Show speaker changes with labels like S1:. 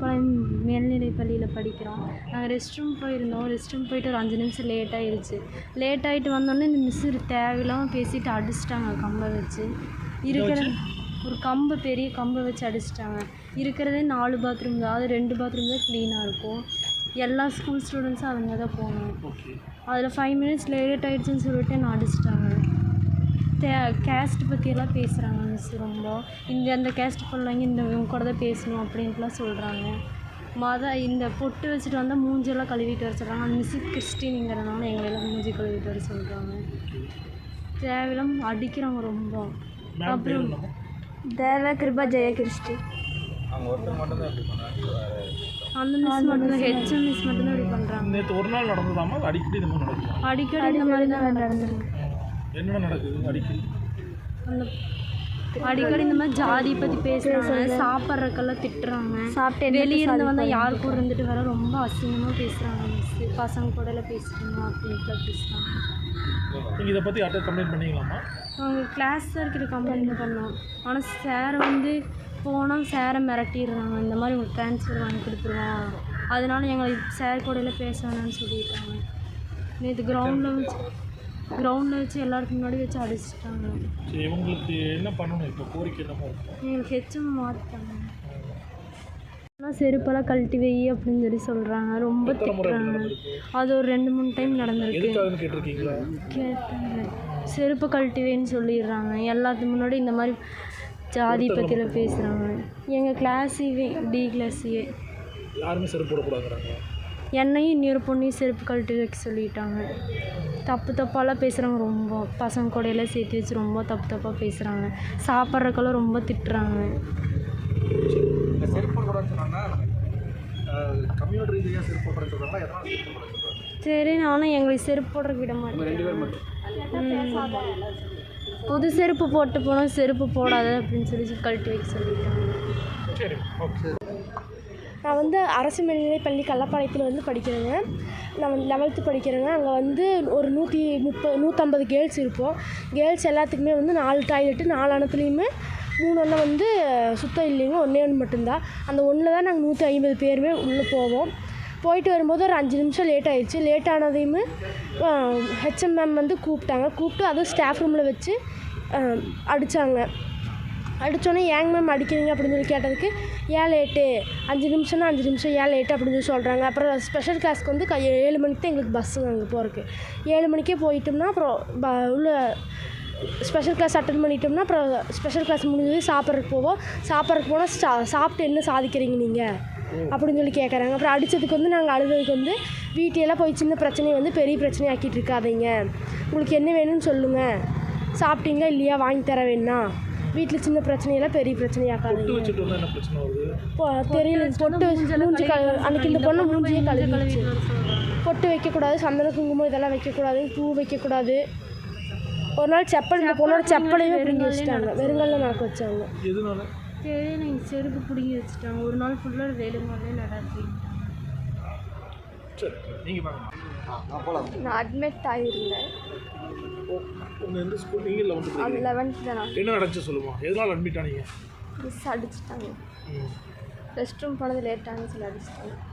S1: பழம் மேல்நிலைப் பள்ளியில் படிக்கிறோம். நாங்கள் ரெஸ்ட் ரூம் போயிருந்தோம். ரெஸ்ட் ரூம் போயிட்டு ஒரு அஞ்சு நிமிஷம் லேட் ஆயிடுச்சு லேட் ஆகிட்டு வந்தோடனே இந்த மிஸ்ஸு தேவையில்லாமல் பேசிட்டு அடிச்சிட்டாங்க கம்பை வச்சு. இருக்கிற ஒரு கம்பை பெரிய கம்பை வச்சு அடிச்சிட்டாங்க. இருக்கிறதே நாலு பாத்ரூம் தான். அது ரெண்டு பாத்ரூம் தான் க்ளீனாக இருக்கும். எல்லா ஸ்கூல் ஸ்டூடெண்ட்ஸும் அவங்க தான் போகணும். அதில் ஃபைவ் மினிட்ஸ் லேட் ஆயிடுச்சுன்னு சொல்லிட்டு என்ன அடிச்சிட்டாங்க. தே கேஸ்ட் பற்றியெல்லாம் பேசுகிறாங்க மிஸ் ரொம்ப. இந்த அந்த கேஸ்ட் பிள்ளைங்க இந்த இவங்க கூட தான் பேசணும் அப்படின்ட்டுலாம் சொல்கிறாங்க மத இந்த பொட்டு வச்சுட்டு வந்தால் மூஞ்செல்லாம் கழுவிட்டு வர சொல்கிறாங்க அந்த மிஸ்ஸு கிறிஸ்டினுங்கிறதுனால எங்களெல்லாம் மூஞ்சி கழுவிட்டு வர சொல்கிறாங்க தேவையில்லாம அடிக்கிறாங்க ரொம்ப.
S2: என்னம்மா
S1: தேவ கிருபா ஜெய கிறிஸ்டி.
S3: மட்டும் தான்
S1: அந்த மிஸ் மட்டும்தான் ஹெச்எம் மிஸ் மட்டும்தான் இப்படி பண்ணுறாங்க
S2: நேற்று ஒரு நாள் நடந்ததாமா? அது அடிக்கடி இந்த மாதிரி நடக்குமா?
S1: அடிக்கடி இந்த மாதிரி தான் நடந்துருக்கு.
S2: என்னென்ன நடக்குது? அடிக்கடி.
S1: அந்த அடிக்கடி இந்த மாதிரி ஜாதி பற்றி பேசுகிறாங்க சாப்பிட்றக்கெல்லாம் திட்டுறாங்க. சாப்பிட்டு வெளியே இருந்து வந்தால் யார் கூட இருந்துட்டு வர ரொம்ப அசிங்கமாக பேசுகிறாங்க மிஸ் பசங்க கூட எல்லாம் பேசுகிறோம் அப்படின்ட்டுலாம் பேசுகிறாங்க
S2: நீங்கள் இதை பற்றி யார்கிட்ட கம்ப்ளைண்ட் பண்ணீங்களாம்மா?
S1: அவங்க கிளாஸ் சார்கிட்ட கம்ப்ளைண்ட் பண்ணோம். ஆனால் சார் வந்து போனால் சாரை மிரட்டிடுறாங்க. இந்த மாதிரி உங்களுக்கு ட்ரான்ஸ்ஃபர் வாங்கி கொடுத்துருவோம் அதனால எங்களுக்கு சார் கூட எல்லாம் பேச வேணாம்னு சொல்லிட்டாங்க. நேற்று கிரவுண்டில் வச்சு கிரவுண்டில் வச்சு எல்லாருக்கும் முன்னாடி வச்சு அடிச்சிட்டாங்க.
S2: சரி இவங்களுக்கு என்ன பண்ணணும்? இப்போ கோரிக்கை என்னமா இருக்கும்
S1: எங்களுக்கு ஹெச்எம் மாற்றிட்டாங்க ஆனால் செருப்பெல்லாம் கழட்டி வை அப்படின்னு சொல்லி சொல்கிறாங்க ரொம்ப திட்டுறாங்க. அது ஒரு ரெண்டு மூணு டைம் நடந்திருக்கு. கேட்டாங்க. செருப்பு கழட்டி வைன்னு சொல்லிடுறாங்க. எல்லாத்துக்கு முன்னாடி இந்த மாதிரி ஜாதி பற்றியில் பேசுகிறாங்க எங்கள் கிளாஸுவே டி கிளாஸுவே
S2: யாருமே செருப்பு போடக்கூடாதுறாங்க
S1: என்னையும் இன்னொரு பொண்ணையும் செருப்பு கழட்டி வைக்க சொல்லிட்டாங்க. தப்பு தப்பாலாம் பேசுகிறாங்க ரொம்ப பசங்க கூட எல்லாம் சேர்த்து வச்சு ரொம்ப தப்பு தப்பாக பேசுகிறாங்க சாப்பிட்றக்கெல்லாம் ரொம்ப திட்டுறாங்க. சரி நானும் எங்களுக்கு செருப்பு போடுறதுக்கு விட மாட்டேன். புது செருப்பு போட்டு போனால் செருப்பு போடாத அப்படின்னு சொல்லி கழட்டி வைக்க சொல்லிட்டாங்க.
S2: சரி ஓகே.
S4: நான் வந்து அரசு மேல்நிலைப் பள்ளி கள்ளப்பாளையத்தில் வந்து படிக்கிறேங்க. நான் வந்து லெவல்த்து படிக்கிறேங்க. அங்கே வந்து ஒரு நூற்றி முப்பது நூற்றம்பது கேர்ள்ஸ் இருப்போம். கேர்ள்ஸ் எல்லாத்துக்குமே வந்து நாலு டாய்லெட்டு நாலு அணத்துலேயுமே மூணு அண்ணன் வந்து சுத்தம் இல்லைங்க. ஒன்றே ஒன்று மட்டும்தான். அந்த ஒன்றில் தான் நாங்கள் நூற்றி ஐம்பது பேருமே உள்ளே போவோம். போயிட்டு வரும்போது ஒரு அஞ்சு நிமிஷம் லேட் ஆயிடுச்சு லேட் ஆனதையுமே ஹெச்எம் மேம் வந்து கூப்பிட்டாங்க. கூப்பிட்டு அதுவும் ஸ்டாஃப் ரூமில் வச்சு அடித்தாங்க அடித்தோன்னே ஏங்க மேம் அடிக்கிறீங்க? அப்படின்னு சொல்லி கேட்டதுக்கு ஏழு லேட்டு அஞ்சு நிமிஷம்னா அஞ்சு நிமிஷம் ஏழு லேட்டு அப்படின்னு சொல்லி சொல்கிறாங்க அப்புறம் ஸ்பெஷல் கிளாஸ்க்கு வந்து க ஏழு மணிக்கு தான் எங்களுக்கு பஸ்ஸுங்க அங்கே போகிறதுக்கு ஏழு மணிக்கே போயிட்டோம்னா அப்புறம் ப உள்ள ஸ்பெஷல் கிளாஸ் அட்டன் பண்ணிட்டோம்னா அப்புறம் ஸ்பெஷல் கிளாஸ் முடிஞ்சது சாப்பிட்றதுக்கு போவோம். சாப்பிட்றதுக்கு போனால் சா சாப்பிட்டு என்ன சாதிக்கிறீங்க நீங்கள் அப்படின்னு சொல்லி கேட்குறாங்க அப்புறம் அடித்ததுக்கு வந்து நாங்கள் அழுததுக்கு வந்து வீட்டையெல்லாம் போய் சின்ன பிரச்சனையை வந்து பெரிய பிரச்சனை ஆக்கிட்டு இருக்காதீங்க. உங்களுக்கு என்ன வேணும்னு சொல்லுங்கள் சாப்பிட்டீங்களா இல்லையா? வாங்கி தர வேணா. வீட்டில் சின்ன பிரச்சனையெல்லாம் பெரிய
S2: பொட்டு
S4: பிரச்சனையாக்காதீங்க
S2: வச்சுட்டு வந்தால் என்ன பிரச்சனை வருது?
S4: இப்போ தெரியல பொட்டு வச்சு மூஞ்சி அன்னைக்கு இந்த பொண்ணு மூஞ்சியே கழுவிடுச்சு பொட்டு வைக்கக்கூடாது சந்தன குங்குமம் இதெல்லாம் வைக்கக்கூடாது பூ வைக்கக்கூடாது. ஒரு நாள் செப்பல் இந்த பொண்ணோட செப்பலையுமே பிடுங்கி வச்சுட்டாங்க. வெறுங்கல்ல நடக்க வச்சாங்க.
S1: தெரியல செருப்பு பிடுங்கி வச்சுட்டாங்க. ஒரு நாள் ஃபுல்லாக வேலுமாலே நடத்தி
S2: சரி நீங்கள் வாங்க
S4: நான் அட்மிட் ஆகியிருந்தேன்
S2: உங்கள் எந்த ஸ்கூல் நீங்கள் லெவன்த்து
S4: லெவன்த்து தான்?
S2: என்ன நடந்துச்சு சொல்லுமா? எதனால் அட்மிட் ஆனீங்க?
S4: மிஸ் அடிச்சிட்டாங்க. ரெஸ்ட் ரூம் போனது லேட்டானு சொல்லி அடிச்சிட்டாங்க.